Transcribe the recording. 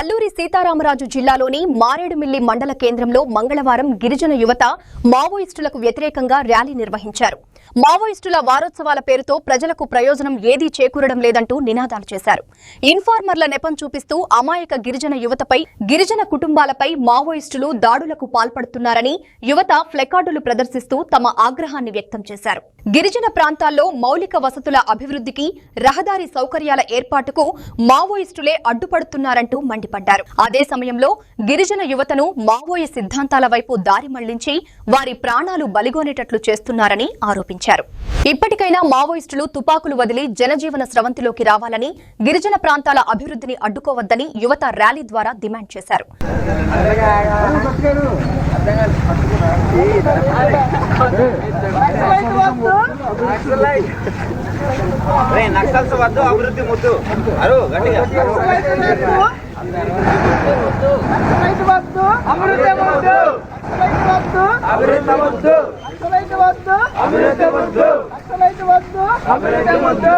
అల్లూరి సీతారామరాజు జిల్లాలోని మారేడుమిల్లి మండల కేంద్రంలో మంగళవారం గిరిజన యువత మావోయిస్టులకు వ్యతిరేకంగా ర్యాలీ నిర్వహించారు. మావోయిస్టుల వారోత్సవాల పేరుతో ప్రజలకు ప్రయోజనం ఏదీ చేకూరడం లేదంటూ నినాదాలు చేశారు. ఇన్ఫార్మర్ల నెపం చూపిస్తూ అమాయక గిరిజన యువతపై గిరిజన కుటుంబాలపై మావోయిస్టులు దాడులకు పాల్పడుతున్నారని యువత ఫ్లెకార్డులు ప్రదర్శిస్తూ తమ ఆగ్రహాన్ని వ్యక్తం చేశారు. గిరిజన ప్రాంతాల్లో మౌలిక వసతుల అభివృద్ధికి రహదారి సౌకర్యాల ఏర్పాటుకు మావోయిస్టులే అడ్డుపడుతున్నారంటూ మండిపడ్డారు. అదే సమయంలో గిరిజన యువతను మావోయి సిద్ధాంతాల వైపు దారి మళ్ళించి వారి ప్రాణాలు బలిగొనేటట్లు చేస్తున్నారని ఆరోపించారు. ఇప్పటికైనా మావోయిస్టులు తుపాకులు వదిలి జనజీవన స్రవంతిలోకి రావాలని గిరిజన ప్రాంతాల అభివృద్ధిని అడ్డుకోవద్దని యువత ర్యాలీ ద్వారా డిమాండ్ చేశారు. రే నక్సల్స్ వద్దు అభివృద్ధి ముద్దు. అరు గట్టిగా. రైతు వద్దు అభివృద్ధి ముద్దు. వద్దు. అభివృద్ధి వద్దు. రైతు వద్దు.